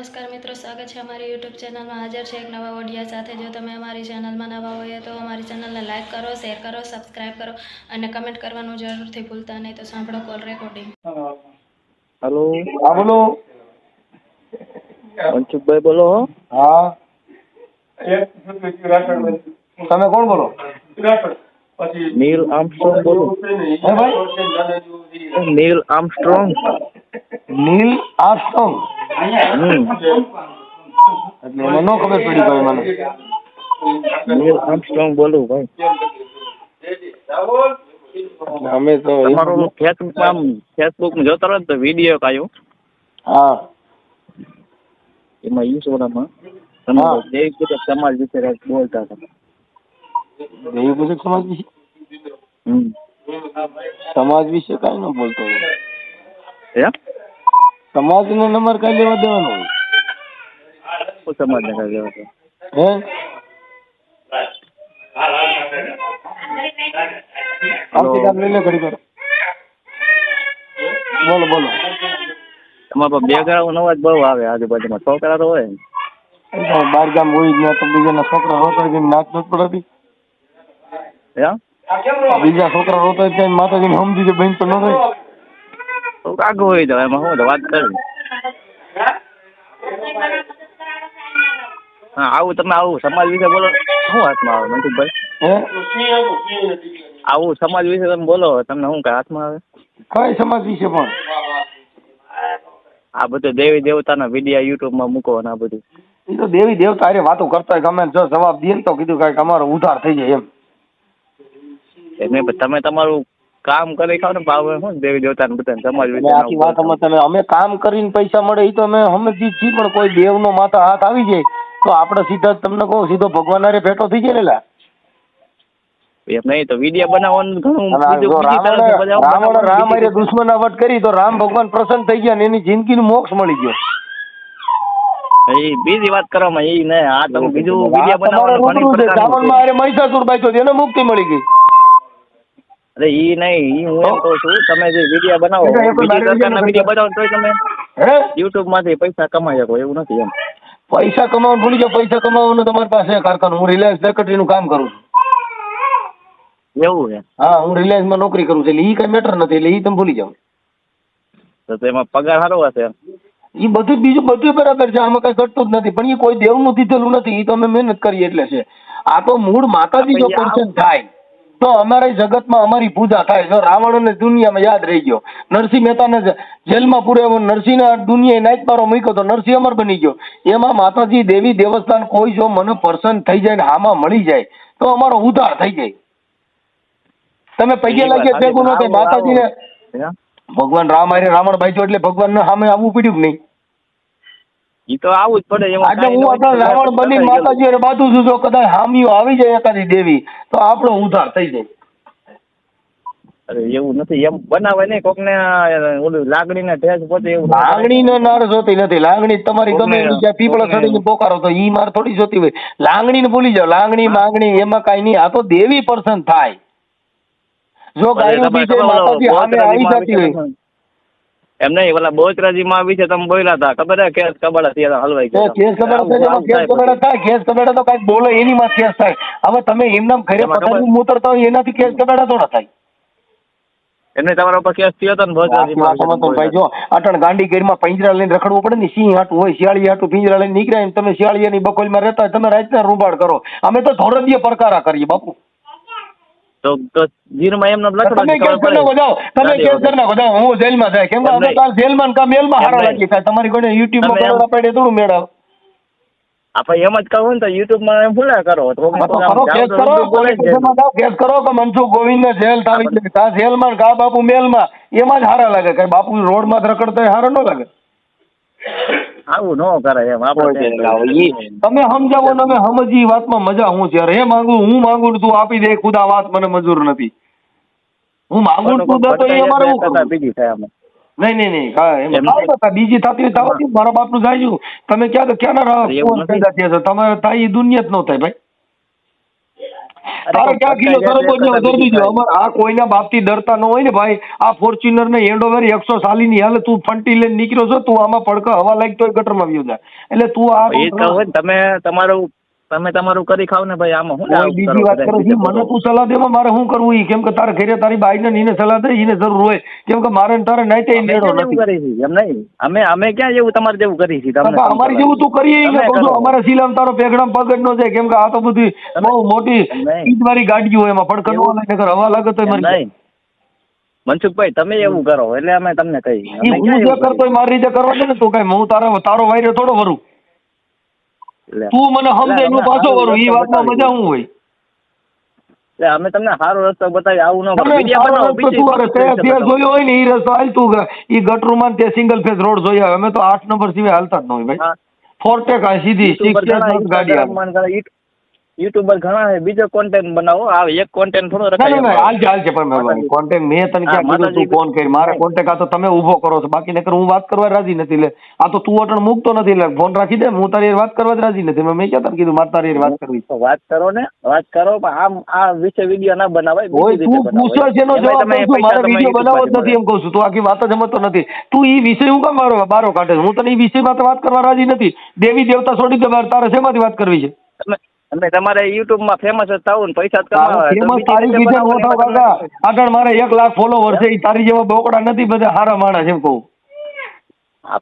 નમસ્કાર મિત્રો સ્વાગત છે અમારી યુટ્યુબ ચેનલમાં. હાજર છે એક નવા ઓડિયા સાથે. જો તમે અમારી ચેનલમાં નવા હોય તો અમારી ચેનલને લાઇક કરો શેર કરો સબસ્ક્રાઇબ કરો અને કમેન્ટ કરવાનું જરૂરથી ભૂલતા નહીં. તો સાંભળો કોલ રેકોર્ડિંગ. હેલો. હા બોલો. મનસુખભાઈ બોલો હા. તમે કોણ બોલો? નીલ આર્મસ્ટ્રોંગ બોલો. Neil Armstrong. Neil Armstrong. એટલે મને નો ખબર પડી ભાઈ મને. નીલ આર્મસ્ટ્રોંગ બોલું ભાઈ. અમે તો તમારું ફેસબુક આમ ફેસબુક જોતો રહો ને તો વીડિયો કાયો હા. એમાં ઈશ્વરમાં તમે હા. દેવી પૂજક સમાજ વિશે કંઈક બોલતા હતા. પૂજક સમાજ વિશે? હમ. સમાજ વિશે કાઈ ન બોલતો હે સમાજનો નંબર કઈ લેવા દેવાનો હોય? શું સમાજને કાંઈ લેવા દે? હે? લઈ લે ઘડી કર બોલો બોલો. તમારા પર બેકગ્રાઉન્ડ અવાજ બહુ આવે આજુબાજુમાં છોકરા તો હોય ને. બાર ગામ હોય જ્યાં તો બીજાના છોકરા રોતા હોય નાચ નથી પડતી. હે બીજા છોકરા રોતા ત્યાં માતાજીને સમજી દે બેન તો ન થાય તો આગળ હોય તો એમાં શું વાત કરવી હા આવું તમે આવું સમાજ વિશે બોલો. શું હાથમાં આવે મનસુખભાઈ આવું સમાજ વિશે તમે બોલો તમને શું કઈ હાથમાં આવે? કઈ સમાજ વિશે પણ. આ બધું દેવી દેવતાના વીડિયો યુટ્યુબમાં મૂકો અને આ બધું. એ તો દેવી દેવતા અરે વાતો કરતા ગમે જો જવાબ દે ને તો કીધું કાંઈક અમારો ઉધાર થઈ જાય એમ. તમે તમારું કામ કરી ખાવ ને ભાવ શું દેવી દેવતાને બધાને સમાજ આખી વાત અમે તમે અમે કામ કરીને પૈસા મળે એ તો અમે સમજી છીએ પણ કોઈ દેવનો માથા હાથ આવી જાય તો આપણે સીધા તમને કહું સીધો ભગવાન અરે ભેટો થઈ જાય લેલા લા. એમ નહીં તો વીડિયો બનાવવાનું ઘણું રાવણે રાવણ રામ હારે દુશ્મનાવટ કરી તો રામ ભગવાન પ્રસન્ન થઈ ગયા ને એની જિંદગીનું મોક્ષ મળી ગયો. એ બીજી વાત કરવામાં એ ને આ તમે બીજું વિડિયા બનાવવાનું છે પ્રકારનું રાવણમાં મહિષાસુર બાંધ્યો હતો, એને મુક્તિ મળી ગઈ. અરે ઈ નહીં ઈ હું એમ કહું છું તમે જે વીડિયો બનાવો એ બીજી સરકારના વીડિયો બનાવો. તોય તમે હે? યુટ્યુબમાંથી પૈસા કમાઈ શકો એવું નથી એમ. પૈસા કમાવાનું ભૂલી જાઓ પૈસા કમાવાનું તમારી પાસે કારખાનું. હું રિલાયન્સ સેક્રેટરીનું કામ કરું છું. એવું છે? હા હું રિલાયન્સમાં નોકરી કરું છું એટલે ઈ કઈ મેટર નથી એટલે ઈ તમે ભૂલી જાઓ. તો તેમાં પગાર સારો હશે એમ. ઈ બધું બીજું બધું બરાબર છે આમાં કઈ ઘટતું જ નથી પણ એ કોઈ દેવનું દીધેલું નથી એ તો અમે મહેનત કરીએ એટલે છે. આ તો મૂળ માતાજી જો પર્સન થાય. તો અમારા જગતમાં અમારી પૂજા થાય. જો રાવણ અને દુનિયામાં યાદ રહી ગયો. નરસિંહ મહેતાને જેલમાં પૂર્યો નરસિંહના દુનિયાએ નાચબારો મૂક્યો તો નરસિંહ અમર બની ગયો. એમાં માતાજી દેવી દેવસ્થાન કોઈ જો મને પર્સન થઈ જાય ને આમાં મળી જાય તો અમારો ઉધાર થઈ જાય. તમે પૈકે લાગીએ ભેગું ન થાય માતાજીને ભગવાન રામ હારે રાવણ બાંધ્યો એટલે ભગવાનને સામે આવવું પડ્યું કે નહીં? તો આવું જ પડે એમાં એટલે હું આપણે રાવણ બની માતાજી અને બાંધું છું જો કદાચ હામીઓ આવી જાય એકાદી દેવી તો આપણો ઉધાર થઈ જાય. અરે એવું નથી એમ બનાવે નહીં કોક ને ઓલું લાગણી ને ઠેસ પહોંચે એવું ના કરે. લાગણી ને નાર જોતી નથી લાગણી તમારી ગમે કોકને- જ્યાં પીપળા ચડીને પોકારો તો ઈ માર થોડી જોતી હોય. લાગણી ને ભૂલી જાઓ લાગણી માંગણી એમાં કાંઈ નહીં આ તો દેવી પર્સન થાય. જો ગાયું બીજે માતાજી સામે આવી જતી હોય. એમ નહીં ઓલા બોચરાજીમાં વિશે તમે બોલ્યા હતા. ખબર હે કેસ કબાડા ત્યારે હલવાઈ ગયા કેસ કબાડા કેસ કબાડા થાય કેસ કબાડા તો કાંઈક બોલે એની માં કેસ થાય. હવે તમે એમનામ ઘરે પતાવી મૂતરતા હોય એનાથી કેસ કબાડા થોડા થાય. એમને તમારા ઉપર કેસ થયો હતો ને વાત ભાઈ જો અટણ ગાંડી ગીરમાં પિંજરા લઈને રખડવું પડે ને સિંહ હાટું હોય શિયાળી હાટું પિંજરા લઈને નીકળ્યા ને તમે શિયાળીયાની બકોલમાં રહેતા હોય તમે રાતના રૂબાડ કરો. અમે તો ધોરદીય પરકારા કરીએ બાપુ. તો જીરમાં એમને લખડો તમે કેસ કરી નાખો જાઓ તમે કેસ કરી નાખો જાઓ હું જેલમાં જાય. કેમ કે એમ કાલ જેલમાં ને મેલમાં હારા એમ લાગી થાય. તમારી કોઈને યુટ્યુબમાં બરોડા પડે થોડું મેળવ. આપણે એમ જ કહું ને તો યુટ્યુબમાં એમ ભૂલા કરો. તો કેસ કરો કેસ કરો કે મનસુખ ગોવિંદને જેલ થાવી કા જેલમાં ને કા બાપુ મેલમાં. એમાં જ હારા લાગે. કે બાપુ રોડમાં રખડતો હારા ન લાગે. આવું ન કરે એમ આપણે તમે સમજાવો ને અમે સમજી વાતમાં મજા હું છે? અરે માંગુ હું માંગુ તું આપી દે ખુદા વાત મને મંજૂર નથી. હું માંગુ તું દે તો એ અમારે હું બીજી થાય અમે. નહીં નહીં નહીં હા, એમ. બીજી થતી હોય થવા મારા બાપનું જાય તમે ક્યાં ક્યાં ના અરે એવું નથી. પેદા તમારે થાય એ દુનિયા જ ન થાય ભાઈ. તારે ક્યાં કિલો અટકાઈ જાય સરપંચ તો વધારી દીધો અમાર આ કોઈના બાપથી ડરતા ન હોય ને ભાઈ. આ ફોર્ચ્યુનર ને હેન્ડઓવર એકસો સાલીની હાલે તું ફંટી લઈને નીકળ્યો છો તું આમાં પડકા હવા લાગતો ગટરમાં આવ્યો જાય. એટલે તું આ તમે તમારું તમે તમારું કરી ખાવ ને ભાઈ આમાં હું બીજી વાત કરું છું. મને તું સલાહ દેવા મારે શું કરવું ઈ? કેમ કે તારે ઘરે તારી બાઈને ને એને સલાહ દે એને જરૂર હોય. કેમ કે મારે તારે નાઈટે મેળો નથી. કરી છે એમ નહીં. અમે અમે ક્યાં જેવું તમારે જેવું કરી છે તમને અમારી જેવું તું કરીએ ને કહું છું, અમારા શીલામાં તારો પેગડામાં પગડ નો જાય. કેમ કે આ તો બધી બહુ મોટી. સ્પીડવાળી ગાડીઓ હોય એમાં. પડખર ન લાગે નકર હવા લાગે તો મને નહીં. મનસુખભાઈ તમે એવું કરો એટલે અમે તમને કહી હું જે કરતો મારી રીતે કરવા દે ને તું કઈ હું તારો તારો વાયરો થોડો વરું? તું મને સમજે હું પાછો કરું એ વાતમાં મજા શું હોય? એટલે અમે તમને સારો રસ્તો બતાવી આવું ન તમે. જોયો હોય ને એ રસ્તો હાલતું એ ગટરુમાં તે સિંગલ ફેસ રોડ જોયા અમે તો આઠ નંબર સિવાય હાલતા જ ન હોય ભાઈ. ફોર્ટેક સીધી સિક્સ ગાડી આવે ઇન્સ્ટાગ્રામમાં ઘણા યુટ- યુટ્યુબર ઘણા છે બીજો કોન્ટેન્ટ બનાવો. આ એક કોન્ટેન્ટ થોડો રખાય ના હાલ હાલ છે પણ માતાજી. કોન્ટેક્ટ મેં તને ક્યાં કીધું તું ફોન કરી. મારે કોન્ટેક્ટ આ તો તમે ઊભો કરો છો. બાકી નકર હું વાત કરવા રાજી નથી લે આ તો તું અટણ મૂકતો નથી એટલે ફોન રાખી દે હું તારી વાત કરવા જ રાજી નથી. મેં ક્યાં તને કીધું મારે તારી વાત કરવી તો વાત કરો ને વાત કરો પણ આમ આ વિશે વીડિયો ના બનાવાય બીજી તું પૂછો છે નો જવાબ દઉં મારે વીડિયો બનાવો જ નથી એમ કહું છું. તું આખી વાત જ સમજતો નથી. તું ઈ વિષય હું કામ મારો બારો કાઢે હું તને ઈ વિષયમાં તો વાત કરવા રાજી નથી. દેવી દેવતા છોડી દે તારે શેમાંથી વાત કરવી છે? તમે તમારે યુટ્યુબમાં ફેમસ જ થવું ને પૈસા કમાવા બીજી તારી રીતે નો થાવ કાકા. આગળ મારે એક લાખ ફોલોવર છે ઈ તારી જેવા બોકડા નથી બધા હારા માણસ એમ કહું.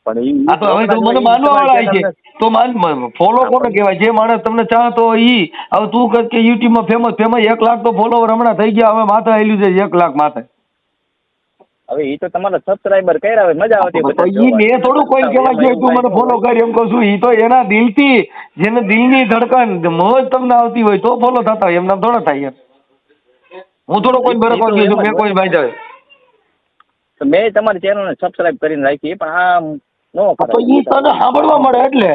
પણ તો હવે તો મને માનવા વાળા છે. તો માન ફોલો કોને કહેવાય? જે માણસ તમને ચાહતો ઈ. હવે તું કહ કે યુટ્યુબમાં ફેમસ ફેમસ એક લાખ તો ફોલોવર હમણાં થઈ ગયા હવે માથે આવેલું છે એક લાખ માથે. હવે એ તો તમારા સબસ્ક્રાઇબર કર્યા હોય મજા આવતી એ મેં થોડું કોઈ કહેવા ગયો તું મને ફોલો કરી એમ કહું છું. એ તો એના દિલથી જેને દિલની ધડકન મોજ તમને આવતી હોય તો ફોલો થતા હોય એમના થોડા થાય એમ. હું થોડો કોઈ બરકવા ગયો છું મેં કોઈ ભાઈ જાય તો મેં તમારી ચેનલને સબસ્ક્રાઇબ કરીને રાખી પણ આ નો તો ઈ તને સાંભળવા મળે એટલે.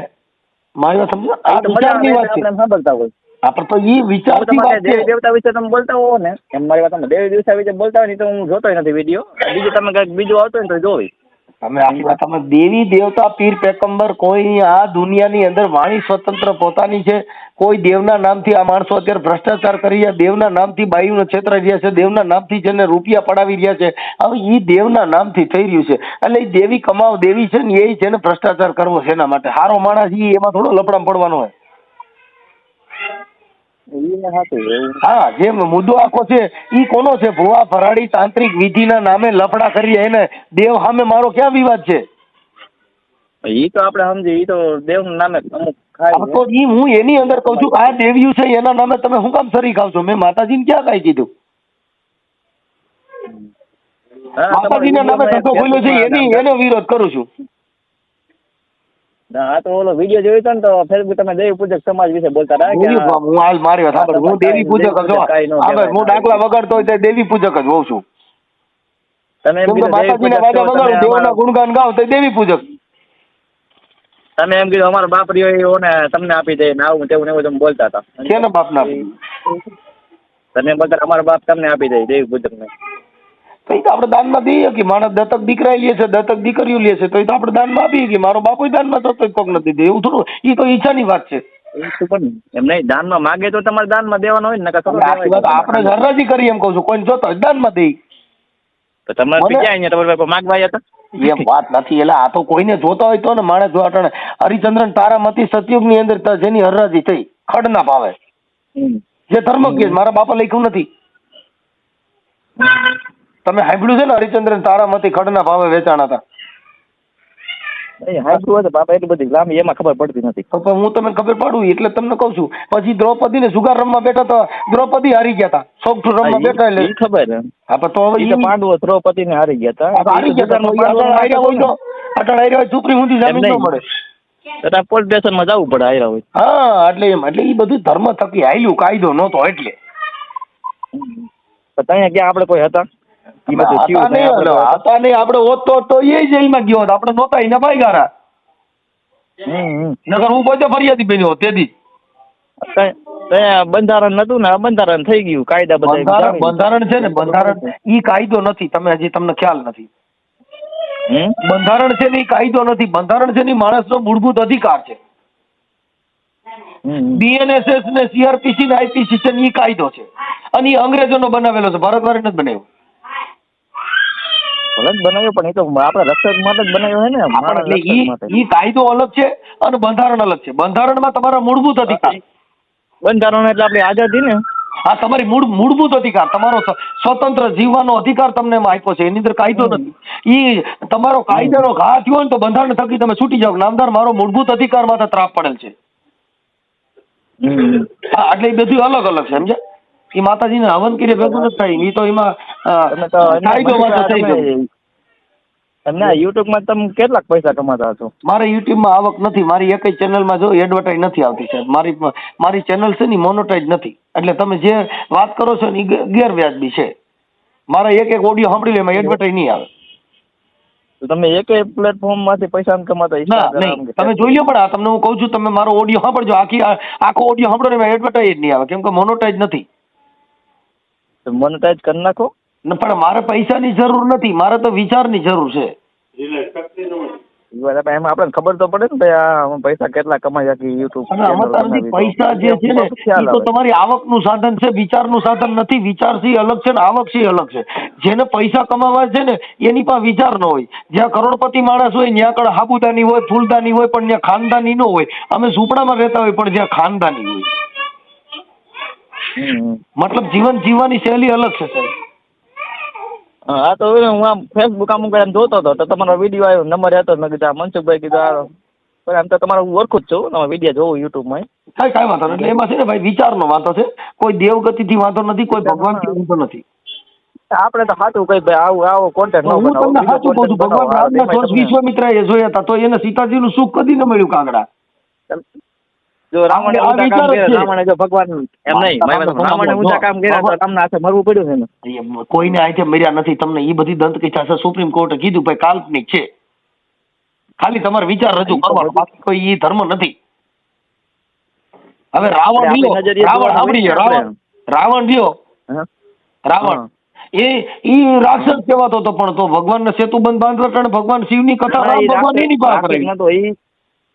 મારી વાત સમજો આ વિચારની વાત છે. સાંભળતા હોય. આપણે તો ઈ વિચાર તમારે દેવ દેવી દેવતા વિશે તમે બોલતા હો ને. એમ મારી વાત દેવી દેવતા વિશે બોલતા હોય ને તો હું જોતો નથી વીડિયો. બીજું તમે કંઈક બીજું આવતો હોય ને તો જોવી. તમે આખી વાત તમે દેવી દેવતા પીર પેકંબર કોઈ આ દુનિયાની અંદર વાણી સ્વતંત્ર પોતાની છે. કોઈ દેવના નામથી આ માણસો અત્યારે ભ્રષ્ટાચાર કરી રહ્યા દેવના નામથી બાયુને છેતરાઈ રહ્યા છે. દેવના નામથી જેને રૂપિયા પડાવી રહ્યા છે. હવે ઈ દેવના નામથી થઈ રહ્યું છે. એટલે એ દેવી કમાવ દેવી છે ને એ જેને ભ્રષ્ટાચાર કરવો છે એના માટે. હારો માણસ ઈ એમાં થોડો લફડામાં પડવાનો હોય. હા જે મુદ્દો આખો છે ઈ કોનો છે? ભુવા ભરાડી તાંત્રિક વિધિના નામે લફડા કરી એને દેવ સામે મારો ક્યાં વિવાદ છે? ઈ તો આપણે સમજી ઈ તો દેવ નામે અમુક ખાય તો ઈ હું એની અંદર કહું છું આ દેવ્યું છે એના નામે તમે શું કામ સરી ખાવ છો? મેં માતાજીને ક્યાં કાઈ કીધું? માતાજીના નામે ધંધો ખોલ્યો છે એની એનો વિરોધ કરું છું. હા તો ઓલો વીડિયો જોયો હતો ને તો ફેસબુક તમે દેવી પૂજક સમાજ વિશે બોલતા હતા કે હું હાલ મારી વાત સાંભળ હું દેવી પૂજક જ ન હા ડાકલા વગાડતો હોય તો દેવી પૂજક જ હોઉં છું. તમે એમ કીધું માતાજીના વાજા છો, વગાડું દેવના ગુણગાન ગાવ તો દેવી પૂજક. તમે એમ કીધું અમારો બાપ રહ્યો એવો ને તમને આપી દે ને આવું તેવું ને એવું તમે બોલતા હતા. કેના બાપના તમે બોલતા અમારો અમારા બાપ તમને આપી દે દેવી પૂજક ને તો એ તો આપણે દાનમાં દઈએ કે માણસ દત્તક દીકરા લે છે દત્તક દીકરીઓ લે છે તો એ તો આપણે દાનમાં આપીએ કે મારો બાપુ દાનમાં તો કોક નથી દે. એવું થોડું એ તો ઈચ્છાની વાત છે. એ શું પણ એમ નહીં દાનમાં માગે તો તમારે દાનમાં દેવાનો હોય ને. આપણે હરાજી કરી એમ કહું છું. કોઈને જોતો દાનમાં દઈ તો તમારે મને- અહીંયા તમારા બાપા માગવા હતા? એમ વાત નથી. એટલે આ તો કોઈને જોતા હોય તો ને માણસ જો અટાણે હરિચંદ્રન તારામતી સતયુગની અંદર જેની હરરાજી થઈ ખડ ના પાવે જે ધર્મ કે મારા બાપા લખ્યું નથી. તમે સાંભળ્યું છે ને હરિચંદ્રન તારામતી ખડ ના ભાવે વેચાણ હતા? બાપા એટલી બધી લાંબી એમાં ખબર પડતી નથી. પણ હું તમને ખબર પડું એટલે તમને કહું છું. પછી દ્રૌપદી ને સુગાર રમવા બેઠા તો દ્રૌપદી હારી ગયા હતા. સોગઠું રમવા બેઠા એટલે ખબર હે. પણ તો હવે પાંડવો દ્રૌપદી ને હારી ગયા હતા. હારી ગયા હતા તો હાર્યા હોય સુધી એમ જામીન ન મળે. તો પોલીસ સ્ટેશનમાં જવું પડે હાર્યા હોય હા એટલે એમ એટલે એ બધું ધર્મ થકી હાલ્યું કાયદો નહોતો એટલે. ત્યાં ક્યાં આપણે કોઈ હતા? બધું હતા તો તો એ જેલમાં ગયો આપડે નહોતા એના ભાઈ ગારા. હમ. હું પોતે ફરિયાદી બન્યો તેથી. બંધારણ નતું ને આ બંધારણ થઈ ગયું કાયદા બધા બંધારણ છે ને બંધારણ ઈ કાયદો નથી તમે હજી તમને ખ્યાલ નથી. બંધારણ છે ને ઈ કાયદો નથી. બંધારણ છે ને માણસ માણસનો મૂળભૂત અધિકાર છે. બીએનએસએસ ને સીઆરપીસી ને આઈપીસી છે ને ઈ કાયદો છે. અને ઈ અંગ્રેજોનો બનાવેલો છે ભારતવાળે જ બનાવ્યો. ભલે જ બનાવ્યો પણ એ તો આપણા રક્ષક માટે જ બનાવ્યો છે ને એટલે ઈ ઈ કાયદો અલગ છે અને બંધારણ અલગ છે. બંધારણમાં તમારા મૂળભૂત અધિકાર. બંધારણ એટલે આપણી આઝાદી ને. હા તમારી મૂળ મૂળભૂત અધિકાર તમારો સ્વતંત્ર જીવવાનો અધિકાર તમને એમાં આપ્યો છે. એની અંદર કાયદો નથી. ઈ તમારો કાયદાનો ઘા થયો ને તો બંધારણ થકી તમે છૂટી જાઓ. કે નામદાર મારો મૂળભૂત અધિકાર માથે ત્રાપ પડેલ છે. હા એટલે એ બધું અલગ અલગ છે સમજ્યા? એ માતાજીને હવન કરી ભેગું નથી થાય. એ તો એમાં પૈસા માથે થઈ તમે- તમને કેટલાક પૈસા કમાતા છો મારે યુટ્યુબમાં આવક નથી. મારી એક ચેનલમાં જો એડવર્ટાઇઝ નથી આવતી સાહેબ. મારી મારી ચેનલ છે ને મોનોટાઇઝ નથી. એટલે તમે જે વાત કરો છો ને એ ગેરવ્યાજબી છે. મારા એક એક ઓડિયો સાંભળી લે એમાં એડવર્ટાઇઝ નહીં આવે. તો તમે એક પ્લેટફોર્મમાંથી પૈસા કમાતા? ના નહીં. તમે જોઈ લો પણ આ તમને હું કહું છું તમે મારો ઓડિયો સાંભળજો. આખી આખો ઓડિયો સાંભળો ને એમાં એડવર્ટાઇઝ નહીં આવે. કેમ કે મોનોટાઇઝ નથી. મોનેટાઈઝ કરી નાખો. પણ મારે પૈસાની જરૂર નથી. મારે તો વિચારની જરૂર છે. આપણે એમાં આપણને ખબર તો પડે ને ભાઈ આ પૈસા કેટલા કમાયા કે યુટ્યુબ પૈસા જે છે ને એ તો તમારી આવકનું સાધન છે વિચારનું સાધન નથી. વિચારથી અલગ છે ને આવકથી અલગ છે. જેને પૈસા કમાવા છે ને એની પાસે વિચાર ન હોય. જ્યાં કરોડપતિ માણસ હોય ત્યાં આગળ હાબુદાની હોય ફૂલદાની હોય પણ ત્યાં ખાનદાની ન હોય. અમે ઝૂંપડામાં રહેતા હોય પણ જ્યાં ખાનદાની હોય. મતલબ જીવન જીવવાની શૈલી અલગ છે સાહેબ. હા તો હું આમ ફેસબુક આમ એમ જોતો હતો તો તમારો વીડિયો આવ્યો નંબર હતો મેં કીધું આ મનસુખભાઈ કીધું આ. પણ આમ તો તમારો હું ઓળખું જ છું તમારા વીડિયો જોઉં યુટ્યુબમાં. કાંઈ કાંઈ વાંધો નહીં. એટલે એમાં છે ને ભાઈ વિચારનો વાંધો છે. કોઈ દેવગતિથી વાંધો નથી કોઈ ભગવાનથી વાંધો નથી. આપણે તો સાચું કઈ ભાઈ આવું આવો કોન્ટેન્ટ નો હું બનાવો તમને બીજો સાચું કહું છું ભગવાન. રામના જોશ તમને- વિશ્વામિત્રાએ જોયા હતા તો એને સીતાજીનું સુખ કદી ન મળ્યું કાંગડા. જો રાવણે ઊંચા કામ કર્યા રાવણે જો ભગવાન એમ નહીં રાવણે ઊંચા કામ કર્યા તો તમને હાથે મરવું પડ્યું છે ને. કોઈને આજે મર્યા નથી તમને એ બધી દંતકથા છે સુપ્રીમ કોર્ટે કીધું ભાઈ કાલ્પનિક છે. ખાલી તમારે વિચાર રજૂ કરવાનો બાકી કોઈ ઈ ધર્મ નથી. હવે રાવણ રાવણ જોવાનું સાંભળી હોય લો, ને રાવણ રાવણ રહ્યો રાવણ એ ઈ રાક્ષસ કહેવાતો હતો પણ તો ભગવાનને સેતુબંધ બાંધવા ટાણે ભગવાન શિવની કથા ભગવાન એની પાસે કરાવી. નતો,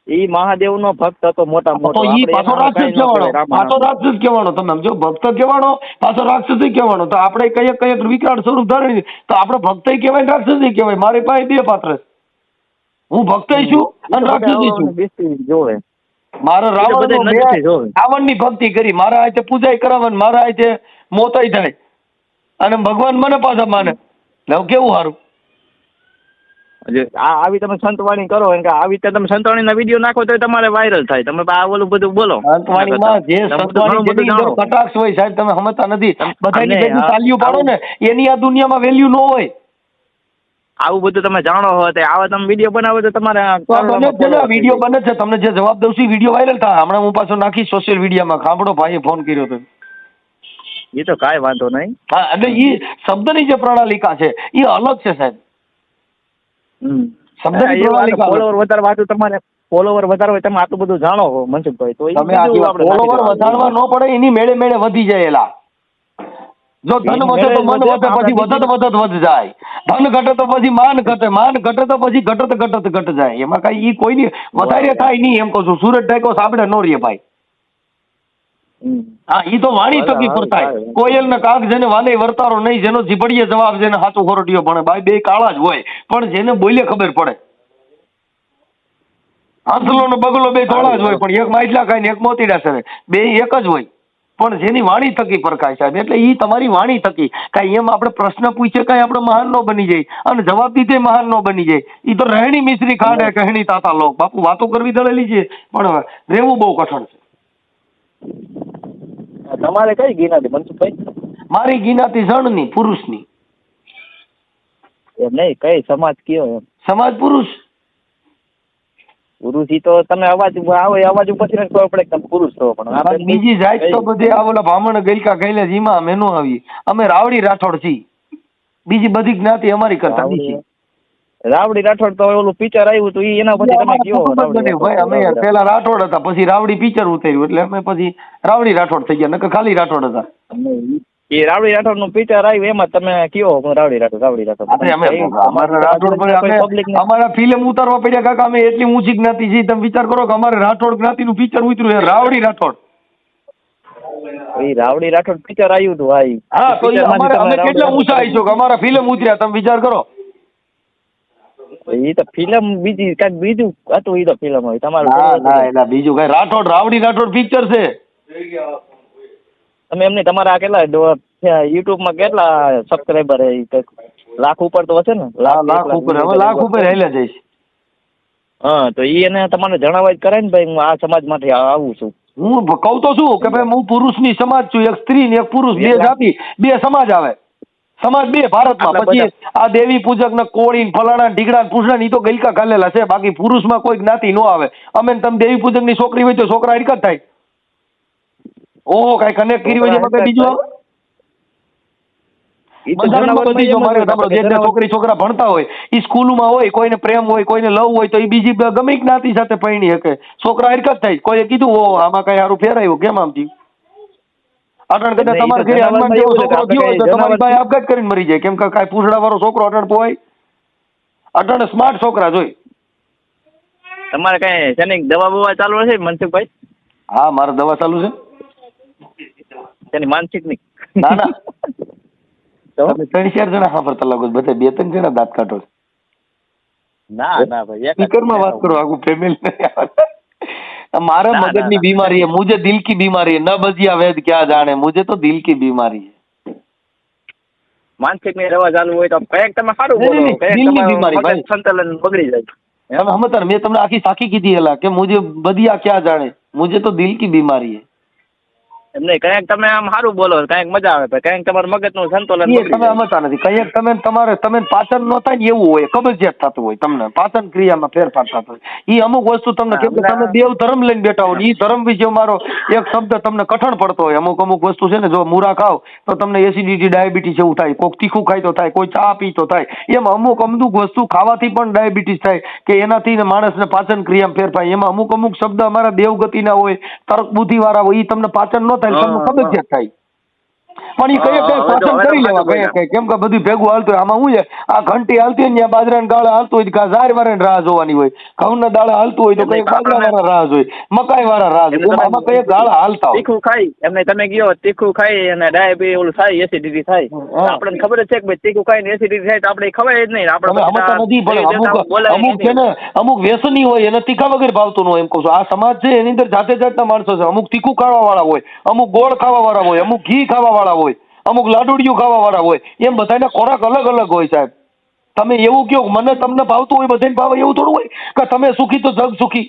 ઈ મહાદેવ નો ભક્ત હતો મોટા મોટો. ઈ પાછો રાક્ષસ કહેવાનો પાછો રાક્ષસ કહેવાનો તમે સમજો ભક્ત કહેવાનો પાછો રાક્ષસ કહેવાનો તો આપણે કઈ કઈ વિકરાળ સ્વરૂપ ધારણ તો આપણે ભક્ત કહેવાય રાક્ષસ કહેવાય મારી પાસે બે પાત્ર હું ભક્ત છું અને રાક્ષસ છું. જોવે. મારે રાવણ રાવણની ભક્તિ કરી. મારા હાથે પૂજાય કરાવવાની મારા હાથે મોતાઈ થાય અને ભગવાન મને પાછા માને. કેવું સારું આ આવી તમે સંતવાણી કરો કે આવી રીતે તમે સંતવાણીના વીડિયો નાખો તો તમારે વાયરલ થાય. તમે આ ઓલું બધું બોલો. સંતવાણીમાં જે સંતવાણી. કટાક્ષ હોય સાહેબ તમે સમજતા નથી. બધાની તાલીઓ પાડો ને એની આ દુનિયામાં વેલ્યુ ન હોય. આવું બધું તમે જાણો હો તે આવા તમે વીડિયો બનાવો તો તમારે બને છે વીડિયો બને જ છે. તમને જે જવાબ દઉં છું વીડિયો વાયરલ થાય. હમણાં હું પાછો નાખી સોશિયલ મીડિયામાં ખાંભડો ભાઈએ ફોન કર્યો હતો એ તો કાંઈ વાંધો નહીં. હા એટલે એ શબ્દની જે પ્રણાલિકા છે એ અલગ છે સાહેબ હમ. શબ્દની એ વાત પ્રણાલિકા અલગ. ફોલોવર તમારે ફોલોવર વધારે તમે આટલું બધું જાણો હો મનસુખભાઈ. તો તમે ફોલોવર વધારવા ન પડે એની મેળે મેળે વધી જાય એલા. જો ધન વધે તો મન વધે પછી વધત વધત વધ જાય. ધન ઘટે તો પછી માન ઘટે માન ઘટે તો પછી ઘટત ઘટત ઘટ જાય. એમાં કઈ ઈ કોઈની વધારે થાય નહીં એમ કહું છું. સુરત ટાઈકો સાંભળે નો રે ભાઈ. હા ઈ તો વાણી થકી ફરતાય. કોયલ ને કાગ જેને વાને વર્તારો નહીં જેનો જીભડીએ જવાબ જેને હાચું ખોરટીયો ભણે. ભાઈ બે કાળા જ હોય પણ જેને બોલે ખબર પડે. હાંસલો ને બગલો બે ધોળા જ હોય પણ એક માઇટલા ખાય ને એક મોતીડા સરે બે એક જ હોય. પણ જેની વાણી થકી પરખાય સાહેબ એટલે એ તમારી વાણી થકી કાંઈ એમ આપણે પ્રશ્ન પૂછે કાંઈ આપણે મહાન નો બની જાય. અને જવાબ દીધે મહાન નો બની જાય. એ તો રહેણી મિશ્રી કાઢે કહેણી તાતા લોક. બાપુ વાતો કરવી દળેલી છે પણ રહેવું બહુ કઠણ છે. તમારે કઈ ગીનાથી મનસુખભાઈ? મારી ગિનાતી જણની પુરુષની. એમ નહીં કઈ સમાજ કયો એમ? સમાજ પુરુષ. પુરુષ તો તમે અવાજ આવો અવાજ ઉપરથી નથી ખબર પડે કે તમે પુરુષ છો પણ બીજી જાય તો બધી ઓલા બ્રાહ્મણ ગઈકા ગયેલા જીમાં અમે નો આવી. અમે રાવડી રાઠોડ છીએ. બીજી બધી જ્ઞાતિ અમારી કરતા નથી. રાવડી રાઠોડ તો ઓલું પિક્ચર આવ્યું તો એના પછી તમે કયો. ભાઈ અમે પેલા રાઠોડ હતા પછી રાવડી પિક્ચર ઉતર્યું એટલે અમે પછી રાવડી રાઠોડ થઈ ગયા નકર ખાલી રાઠોડ હતા. એ રાવડી રાઠોડનું પિક્ચર આવ્યું એમાં તમે કયો રાવડી રાઠોડ રાવડી રાઠોડ? અમારા ફિલ્મ ઉતારવા પડ્યા કાકા અમે એટલી ઊંચી જ્ઞાતિ છે તમે વિચાર કરો કે અમારે રાઠોડ જ્ઞાતિ નું પિક્ચર ઉતર્યું રાવડી રાઠોડ. એ રાવડી રાઠોડ પિક્ચર આવ્યું હતું હા તો અમે કેટલા ઊંચા આવીશું અમારા ફિલ્મ ઉતર્યા તમે વિચાર કરો. એ તો ફિલ્મ બીજી કાંઈક બીજું હતું એ તો ફિલ્મ હોય. તમારું ના છે. બીજું કઈ. રાઠોડ રાવડી રાઠોડ પિક્ચર છે. તમે એમને તમારા કેટલા યુટ્યુબમાં કેટલા સબસ્ક્રાઈબર છે લાખ ઉપર તો હશે ને? લાખ ઉપર. હવે લાખ ઉપર હેલ્યા જઈશ. હા તો ઈ એને તમારે જણાવવા જ કરાય ને ભાઈ હું આ સમાજમાંથી આવું છું. હું કહું તો છું કે ભાઈ હું પુરુષની સમાજ છું. એક સ્ત્રી ને એક પુરુષ. બે એટલા- જાતિ. બે સમાજ આવે. સમાજ બે ભારતમાં. પછી આ દેવી પૂજક ને કોળી ફલાણા ઢીકડા પૂછડા ની તો ગલકા ખાલેલા છે. બાકી પુરુષમાં કોઈ જ્ઞાતિ નો આવે. અમે તમે દેવી પૂજકની છોકરી હોય તો છોકરા હરકત થાય. ઓહો કઈ કનેક્ટ કરી હોય કઈ બીજું? છોકરી છોકરા ભણતા હોય ઈ સ્કૂલમાં હોય કોઈને પ્રેમ હોય કોઈને લવ હોય તો એ બીજી ગમે જ્ઞાતિ સાથે પરણી શકે. છોકરા હરકત થાય. કોઈએ કીધું ઓ આમાં કઈ સારું ફેરાયું? કેમ આમ થયું? અટણ કદાચ તમારે ઘરે હનુમાન જેવો છોકરો થયો હોય તો તમારી ભાઈ આપઘાત કરીને મરી જાય. કેમ કે કાંઈ પૂછડા વાળો છોકરો અટણ પોય અટણ સ્માર્ટ છોકરા જોઈ. તમારે કઈ શેની દવા બવા ચાલુ છે મનસુખભાઈ હા મારે દવા ચાલુ છે. તેની માનસિકની? ના ના. તમે ત્રણ ચાર જણા સાંભળતા લાગો બધા બે ત્રણ જણા દાંત કાઢો છો. ના ના ભાઈ સ્પીકરમાં વાત કરો આખું ફેમિલી મારા મગજની બીમારી હે મુજે દિલ કી બીમારી હે. ન બજિયા વેદ ક્યાં જાણે? મુજે તો દિલ કી બીમારી હે. માનસિકની રવા ચાલુ હોય તો કંઈક તમે સારું બોલો દિલની બીમારી ભાઈ. સંતુલન બગડી જાય. હમ હમતર મેં તમને આખી સાખી કીધી હેલા કે મુજે બદિયા ક્યાં જાણે? મુજે તો દિલ કી બીમારી હે. એમ નહીં કંઈક તમે આમ સારું બોલો કંઈક મજા આવે પણ કંઈક તમારું મગજનું સંતુલન તમે સમજતા નથી. કંઈક તમે તમારે તમે પાચન ન થાય ને એવું હોય કબજિયાત થતું હોય તમને. પાચન ક્રિયામાં ફેરફાર થતો હોય. એ અમુક વસ્તુ તમને કેમ કે તમે દેવ ધર્મ લઈને બેઠા હોય એ ધર્મ વિશે મારો એક શબ્દ તમને કઠણ પડતો હોય. અમુક અમુક વસ્તુ છે ને જો મૂરા ખાવ તો તમને એસિડિટી ડાયાબિટીસ એવું થાય. કોઈક તીખું ખાય તો થાય કોઈ ચા પી તો થાય. એમ અમુક અમુક વસ્તુ ખાવાથી પણ ડાયાબિટીસ થાય કે એનાથી ને માણસને પાચન ક્રિયામાં ફેરફાર એમાં અમુક અમુક શબ્દ અમારા દેવગતિના હોય તર્ક બુદ્ધિ વાળા હોય એ તમને પાચન ન થાય તમને હા, કબજિયાત થાય પણ એ કઈ કઈ તો કરી લેવા કઈ કઈ. કેમ કે બધું ભેગું હાલતું હોય. આમાં શું છે? આ ઘંટી હાલતી હોય ને બાજરા ને ગાળા હાલતું હોય કાં ઝાર રાહ જોવાની હોય. ઘઉંના દાળા હાલતું હોય તો કઈ બાજરા વાળા રાહ જોઈ. મકાઈ વાળા રાહ એમાં આમાં કઈ ગાળા હાલતા હોય. તીખું ખાઈ એમને તમે ગયો તીખું ખાઈ અને ડાયાબિટીસ ઓલું થાય એસિડિટી થાય. આપણને ખબર છે કે ભાઈ તીખું ખાઈને એસિડિટી થાય તો આપણે ખબર જ નહીં. આપણે અમુક છે ને અમુક વ્યસની હોય એને તીખા વગર ભાવતું ન હોય એમ કહું છું. આ સમાજ છે એની અંદર જાતે જાતના માણસો છે. અમુક તીખું ખાવા વાળા હોય અમુક ગોળ ખાવા વાળા હોય અમુક ઘી ખાવા વાળા હોય. અમુક લાડુડિયું ખાવા વાળા હોય એમ બધાના ખોરાક અલગ અલગ હોય સાહેબ. તમે એવું કહો મને તમને ભાવતું હોય બધાને ભાવે એવું થોડું હોય? કે તમે સુખી તો જગ સુખી?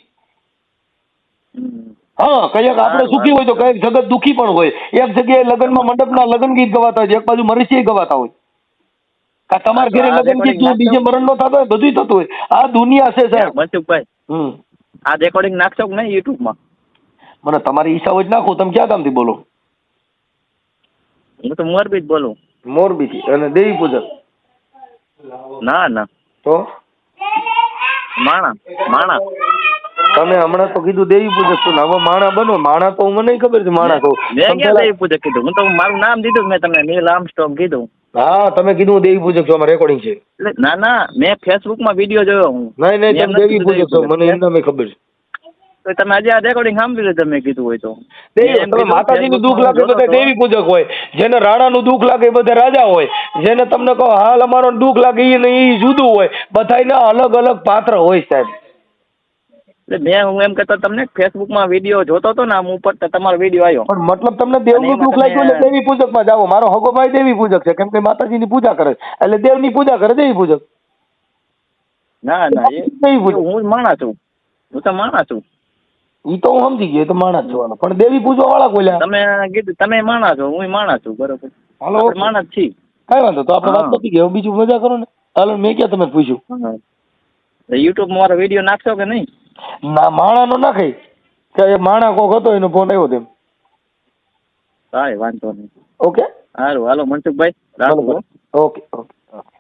હા કંઈક આપણે સુખી હોય તો કંઈક જગત દુખી પણ હોય. એક જગ્યાએ લગ્નમાં મંડપના લગ્ન ગીત ગવાતા હોય એક બાજુ મરસીએ ગવાતા હોય. કા તમારા ઘરે લગ્ન ગીત બીજે મરણ નો થતો હોય બધું થતું હોય. આ દુનિયા છે સાહેબ. મનસુખભાઈ હમ. આ રેકોર્ડિંગ નાખશો કે નહીં યુટ્યુબમાં મને તમારી ઈચ્છા હોય નાખો તમે ક્યાં કામથી બોલો? હું તો મોરબી જ બોલું. મોરબી અને દેવી પૂજક ના ના. તો? માણા માણા. તમે હમણાં તો કીધું દેવી પૂજક છું હવે માણા બનો. માણા તો મને ખબર છે માણા તો. મેં ક્યાં દેવી પૂજક કીધું? હું તો મારું નામ દીધું મેં તમને નીલ આર્મસ્ટ્રોંગ કીધું. હા તમે કીધું હું દેવી પૂજક છો અમારે રેકોર્ડિંગ છે. ના ના મેં ફેસબુકમાં વીડિયો જોયો હું. નહીં નહીં તમે દેવી પૂજક છો મને એમ નામે ખબર છે. તો તમે આજે આ રેકોર્ડિંગ સાંભળી લે તમે કીધું હોય તો? તમે માતાજીનું દુઃખ લાગે બધા. દેવી પૂજક હોય જેને રાણાનું દુઃખ લાગે એ બધા રાજા હોય જેને તમને કહો હાલ અમારો દુઃખ લાગે એ ને એ જુદું હોય બધાયના અલગ અલગ પાત્ર હોય સાહેબ. એટલે મેં હું એમ કહેતો તમને ફેસબુકમાં વીડિયો જોતો હતો ને આમ ઉપર તમારો વીડિયો આવ્યો. પણ મતલબ તમને દેવનું દુઃખ લાગ્યું એટલે દેવી પૂજકમાં જાઓ. મારો હગો ભાઈ દેવી પૂજક છે કેમ કે માતાજીની પૂજા કરે એટલે દેવની પૂજા કરે દેવી પૂજક. ના ના એ પૂજક. હું માણા છું. હું તો માણા છું. ઈ તો હું સમજી ગયો એ તો માણસ જોવાનો. પણ દેવી પૂજવા વાળા કોલ્યા તમે કીધું તમે માણા છો હું માણા છું બરોબર. હાલો આપણે માણા છીએ. કઈ વાંધો તો આપણે વાત પતી ગઈ. બીજું મજા કરો ને. હાલો મેં ક્યાં તમે પૂછ્યું? યુટ્યુબમાં મારો વીડિયો નાખશો કે નહીં? ના માણાનો નાખે. કે માણા કોક હતો એનો ફોન આવ્યો તેમ. કાંઈ વાંધો નહીં. ઓકે? સારું હાલો મનસુખભાઈ રાખો ઓકે ઓકે ઓકે.